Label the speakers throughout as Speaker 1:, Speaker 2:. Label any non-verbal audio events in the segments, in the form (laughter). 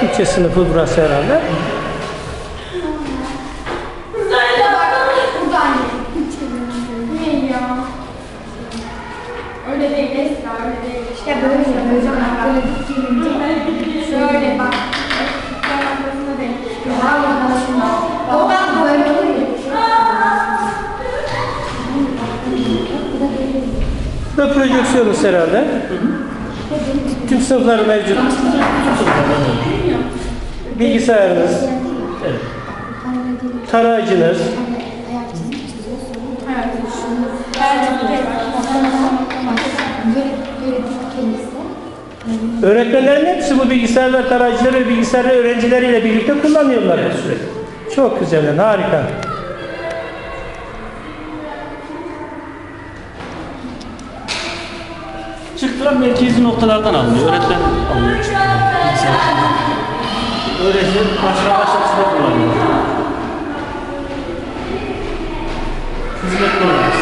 Speaker 1: Türkçe sınıfı burası herhalde.
Speaker 2: Buradan Ne ya? Öyle değil Esra, öyle değil.
Speaker 1: Da projeksiyonuz herhalde. Tüm sınıflar mevcut. Bilgisayarınız,
Speaker 3: Evet.
Speaker 1: tarayıcınız, öğretmenlerin hepsi bu bilgisayarlar, tarayıcıları ve bilgisayarları öğrencileriyle birlikte kullanıyorlar bu sürekli. Çok güzel, harika.
Speaker 3: Çıktılar merkezi noktalardan alınıyor. Öğretmen. Bilgisayar. Öğrenciler başka başkasına kullanıyor. Hizmet olarak.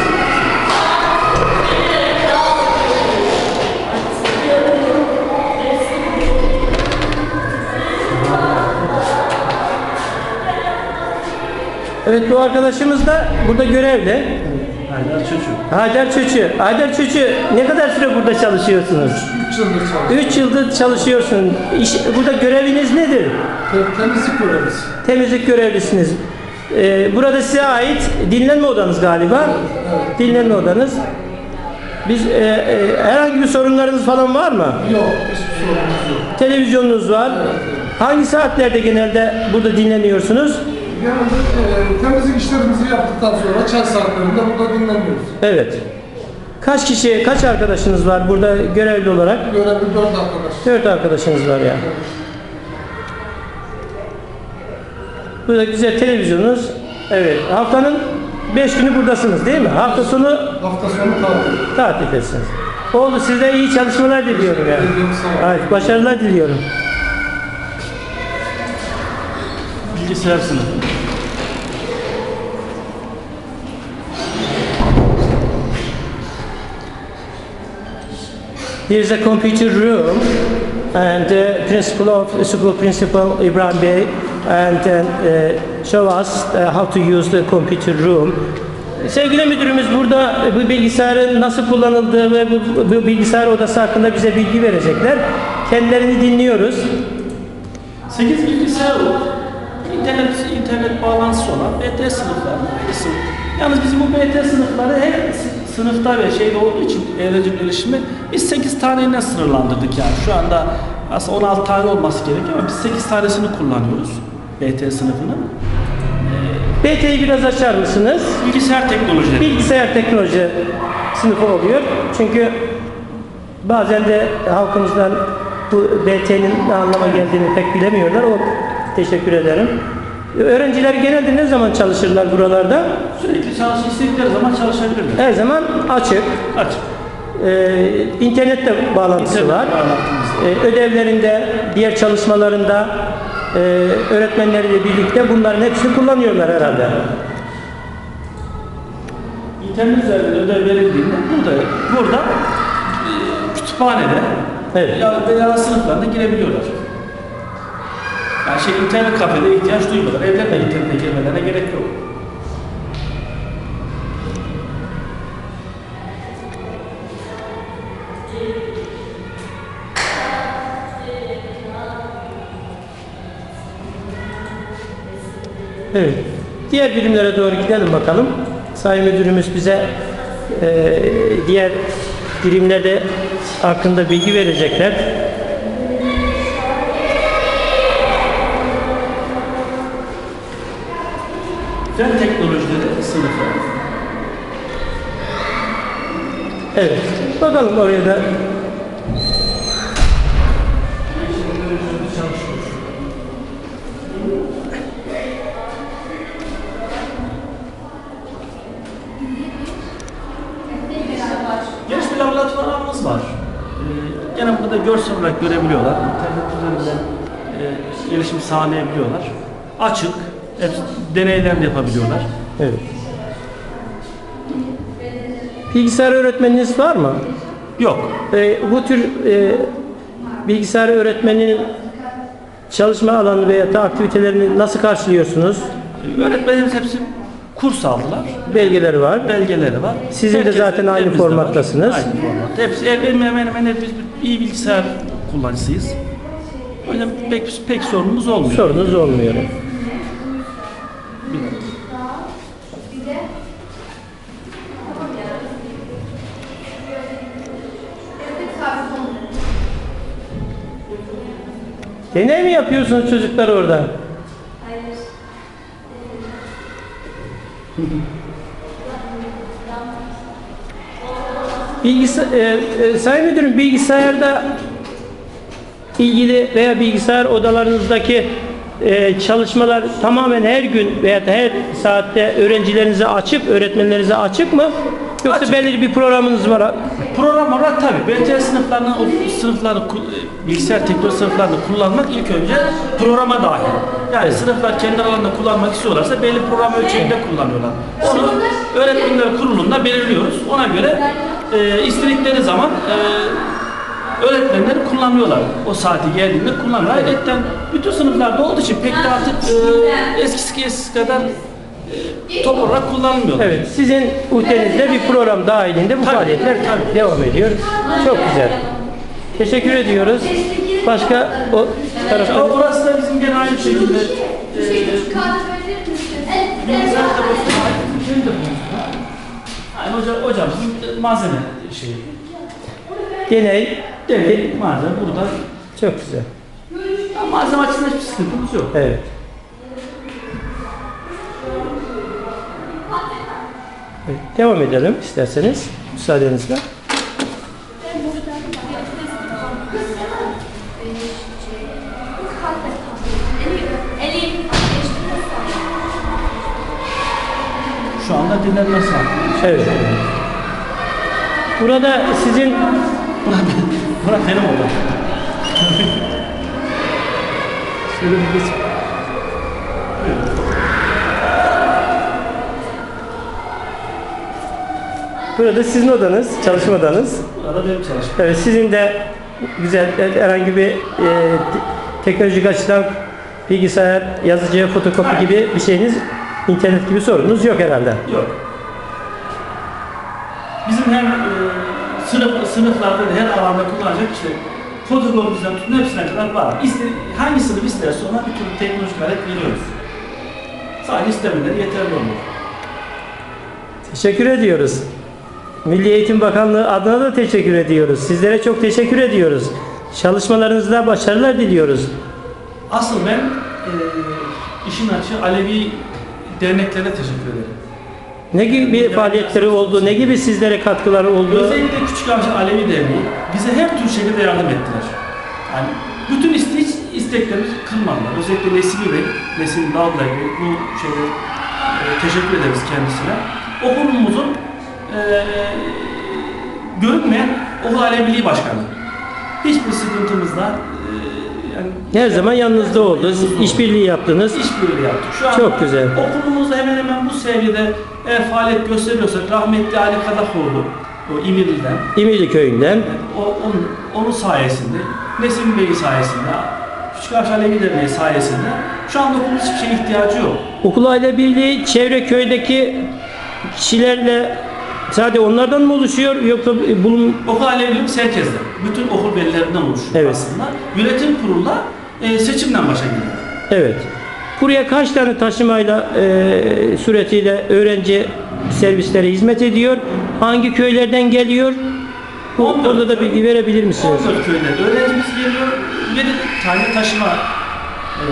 Speaker 1: Evet bu arkadaşımız da burada görevli.
Speaker 3: Haydar çocuk.
Speaker 1: Haydar Çöçü. Haydar Çöçü ne kadar süre burada çalışıyorsunuz?
Speaker 4: 3 yıldır çalışıyorum.
Speaker 1: 3 yıldır çalışıyorsun. İş, burada göreviniz nedir?
Speaker 4: Temizlik görevlisi.
Speaker 1: Temizlik görevlisiniz. Ee, burada size ait dinlenme odanız galiba. Dinlenme odanız. Biz e, e, herhangi bir sorunlarınız falan var mı?
Speaker 4: Yok, hiçbir sorunumuz yok.
Speaker 1: Televizyonunuz var. Hangi saatlerde genelde burada dinleniyorsunuz?
Speaker 4: Genelde e, temizlik işlerimizi yaptıktan sonra çay saatlerinde burada dinleniyoruz.
Speaker 1: Evet. Kaç kişi, kaç arkadaşınız var burada görevli olarak?
Speaker 4: Görevli 4 arkadaş.
Speaker 1: Dört arkadaşınız var ya. Burada güzel televizyonunuz. Evet. Haftanın beş günü buradasınız değil mi? Hafta sonu
Speaker 4: Hafta sonu tatil.
Speaker 1: tatildesiniz. Oldu size iyi çalışmalar diliyorum ya. Evet, başarılar diliyorum.
Speaker 3: Bilgisayar sınıfı.
Speaker 1: Here's a computer room and uh, principal of school principal Ibrahim Bey and uh, show us uh, how to use the computer room. Sevgili müdürümüz burada bu bilgisayarın nasıl kullanıldığı ve bu, bu bilgisayar odası hakkında bize bilgi verecekler. Kendilerini dinliyoruz.
Speaker 3: 8 bilgisayar var. İnternet, internet bağlantısı olan BT sınıfları aynısı. Yalnız bizim bu BT sınıfları her sı- sınıfta ve şeyde olduğu için öğrenci gelişimi biz 8 taneyle sınırlandırdık yani. Şu anda aslında 16 tane olması gerekiyor ama biz 8 tanesini kullanıyoruz BT sınıfını.
Speaker 1: BT'yi biraz açar mısınız?
Speaker 3: Bilgisayar teknolojileri.
Speaker 1: Bilgisayar teknoloji sınıfı oluyor. Çünkü bazen de halkımızdan bu BT'nin ne anlama geldiğini pek bilemiyorlar. O teşekkür ederim. Öğrenciler genelde ne zaman çalışırlar buralarda?
Speaker 3: Sürekli çalış istedikleri zaman çalışabilirler.
Speaker 1: Her zaman açık.
Speaker 3: Aç.
Speaker 1: Ee, internette bağlantısı
Speaker 3: İnternet
Speaker 1: var. Ee, ödevlerinde, diğer çalışmalarında e, öğretmenleriyle birlikte bunların hepsini kullanıyorlar herhalde.
Speaker 3: İnternet üzerinden ödev verildiğinde burada, burada e, kütüphanede
Speaker 1: Evet.
Speaker 3: ya, veya sınıflarında girebiliyorlar. Yani şey internet kafede ihtiyaç duymuyorlar. Evlerine internete girmelerine gerek yok.
Speaker 1: Evet. Diğer birimlere doğru gidelim bakalım. Sayın Müdürümüz bize e, diğer birimlerde hakkında bilgi verecekler.
Speaker 3: Fen teknolojileri sınıfı.
Speaker 1: Evet. Bakalım oraya da
Speaker 3: Geniş bir laboratuvarımız var. Ee, gene burada görsel olarak görebiliyorlar. İnternet üzerinden e, gelişim sağlayabiliyorlar. Açık. Hep deneyler de yapabiliyorlar.
Speaker 1: evet. Bilgisayar öğretmeniniz var mı?
Speaker 3: Yok.
Speaker 1: E, bu tür e, bilgisayar öğretmeninin çalışma alanı veya da aktivitelerini nasıl karşılıyorsunuz?
Speaker 3: Öğretmenlerimiz hepsi kurs aldılar.
Speaker 1: Belgeleri var.
Speaker 3: Belgeleri var.
Speaker 1: Sizin de
Speaker 3: Herkes-
Speaker 1: zaten aynı
Speaker 3: var.
Speaker 1: formattasınız.
Speaker 3: Aynı format. Hepsi hemen hemen hemen hepimiz iyi bilgisayar kullanıcısıyız. O yüzden pek, pek sorunumuz olmuyor.
Speaker 1: Sorunuz olmuyor. Deney mi yapıyorsunuz çocuklar orada? (laughs) Bilgisayar, e, e, Sayın Müdürüm bilgisayarda ilgili veya bilgisayar odalarınızdaki e, çalışmalar tamamen her gün veya her saatte öğrencilerinize açık, öğretmenlerinize açık mı? Yoksa
Speaker 3: Açık.
Speaker 1: belirli bir programınız var.
Speaker 3: Program olarak tabii BT sınıflarını, o sınıfları, e, bilgisayar teknoloji sınıflarını kullanmak ilk önce programa dahil. Yani sınıflar kendi aralarında kullanmak istiyorlarsa belli program ölçeğinde kullanıyorlar. Onu öğretmenler kurulunda belirliyoruz. Ona göre e, istedikleri zaman e, öğretmenleri kullanıyorlar. O saati geldiğinde kullanıyorlar. Ayrıca bütün sınıflarda olduğu için pek de artık e, eskisi eskisi kadar top olarak kullanılmıyor.
Speaker 1: Evet, sizin UT'nizde bir program dahilinde bu
Speaker 3: Tabii,
Speaker 1: faaliyetler devam ediyor. Çok güzel. Teşekkür ediyoruz. Başka o tarafta
Speaker 3: O burası da bizim gene aynı şekilde. Yani hocam, hocam malzeme şeyi.
Speaker 1: deney.
Speaker 3: Deney malzeme burada.
Speaker 1: Çok güzel.
Speaker 3: Malzeme açısından hiçbir sıkıntımız yok.
Speaker 1: Evet. Evet, Devam edelim isterseniz müsaadenizle.
Speaker 3: Şu anda dinlenme saati.
Speaker 1: Evet. Burada sizin
Speaker 3: Bırak benim odam. (laughs) Şöyle bir
Speaker 1: burada sizin odanız, çalışma odanız.
Speaker 3: Burada benim çalışmam.
Speaker 1: Evet, sizin de güzel herhangi bir e, te- teknolojik açıdan bilgisayar, yazıcı, fotokopi
Speaker 3: Hayır.
Speaker 1: gibi bir şeyiniz, internet gibi sorunuz yok herhalde.
Speaker 3: Yok. Bizim hem e, sınıf, sınıflarda da her alanda kullanacak işte fotokopimizden tutun hepsine kadar var. İste, hangi sınıf isterse ona bir türlü teknolojik alet veriyoruz. Sadece istemeleri yeterli oluyor.
Speaker 1: Teşekkür ediyoruz. Milli Eğitim Bakanlığı adına da teşekkür ediyoruz. Sizlere çok teşekkür ediyoruz. Çalışmalarınızda başarılar diliyoruz.
Speaker 3: Asıl ben e, işin açığı Alevi derneklerine teşekkür ederim.
Speaker 1: Ne gibi faaliyetleri oldu, ne gibi sizlere katkıları oldu?
Speaker 3: Özellikle Küçük Avcı Alevi Derneği bize her türlü şekilde yardım ettiler. Yani bütün iste isteklerimizi kırmadılar. Özellikle Nesimi Bey, Nesimi Dağbay Bey bu şeyde e, teşekkür ederiz kendisine. Okulumuzun e, görünmeyen okul aleviliği başkanı. Hiçbir sıkıntımızda e, yani
Speaker 1: Her zaman yanınızda oldu. İşbirliği yaptınız.
Speaker 3: işbirliği yaptık. Şu anda
Speaker 1: Çok güzel.
Speaker 3: Okulumuzda hemen hemen bu seviyede eğer faaliyet gösteriyorsak rahmetli Ali Kadakoğlu o İmirli'den
Speaker 1: İmili köyünden.
Speaker 3: o, onun, onun sayesinde Nesim Bey sayesinde Küçük Avşar Alevi Derneği sayesinde şu anda okulun hiçbir şeye ihtiyacı yok.
Speaker 1: Okul aile birliği çevre köydeki kişilerle sadece onlardan mı oluşuyor yoksa bulun
Speaker 3: Okul Aleviliğimiz herkesten. Bütün okul velilerinden oluşuyor
Speaker 1: Evet.
Speaker 3: aslında. Yönetim kuruluna e, seçimden başa geliyor.
Speaker 1: evet. Buraya kaç tane taşımayla e, suretiyle öğrenci servisleri hizmet ediyor? Hangi köylerden geliyor? Bu
Speaker 3: On dört
Speaker 1: konuda da bilgi verebilir misiniz?
Speaker 3: 14 köyde öğrencimiz geliyor. 7 tane taşıma e,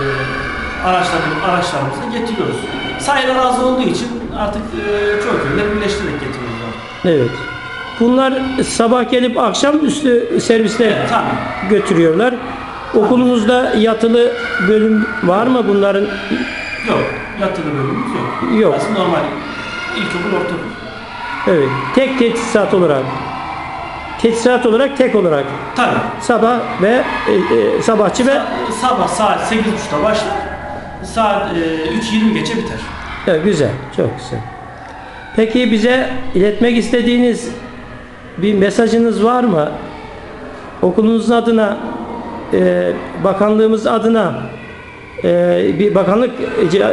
Speaker 3: araçlarını, araçlarımızı getiriyoruz. Sayılar az olduğu için artık e, çoğu köyler birleştirerek getiriyoruz.
Speaker 1: Evet. Bunlar sabah gelip akşamüstü servisle
Speaker 3: Evet, tamam.
Speaker 1: götürüyorlar. Okulunuzda yatılı bölüm var mı bunların?
Speaker 3: Yok, yatılı bölümümüz yok.
Speaker 1: Yok.
Speaker 3: Aslında normal ilkokul, ortaokul.
Speaker 1: Evet. Tek teçhizat olarak. Teçhizat olarak tek olarak.
Speaker 3: Tabii.
Speaker 1: Sabah ve e, e, sabahçı ve
Speaker 3: Sabah saat 8.30'da başlar. Saat e, 3.20 geçe biter.
Speaker 1: Evet, güzel. Çok güzel. Peki bize iletmek istediğiniz bir mesajınız var mı? Okulunuzun adına, e, bakanlığımız adına, e, bir bakanlık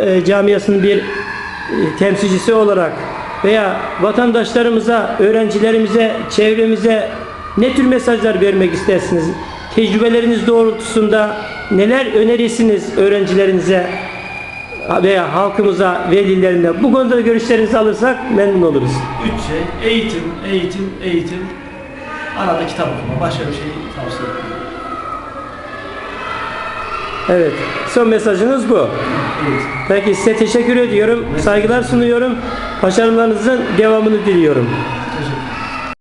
Speaker 1: e, camiasının bir e, temsilcisi olarak veya vatandaşlarımıza, öğrencilerimize, çevremize ne tür mesajlar vermek istersiniz? Tecrübeleriniz doğrultusunda neler önerirsiniz öğrencilerinize veya halkımıza, velilerine? Bu konuda görüşlerinizi alırsak memnun oluruz.
Speaker 3: Üç şey, eğitim, eğitim, eğitim. Arada kitap okuma, başka bir şey tavsiye etmiyorum.
Speaker 1: Evet, son mesajınız bu.
Speaker 3: Eğitim.
Speaker 1: Peki size teşekkür ediyorum, saygılar sunuyorum. Başarılarınızın devamını diliyorum.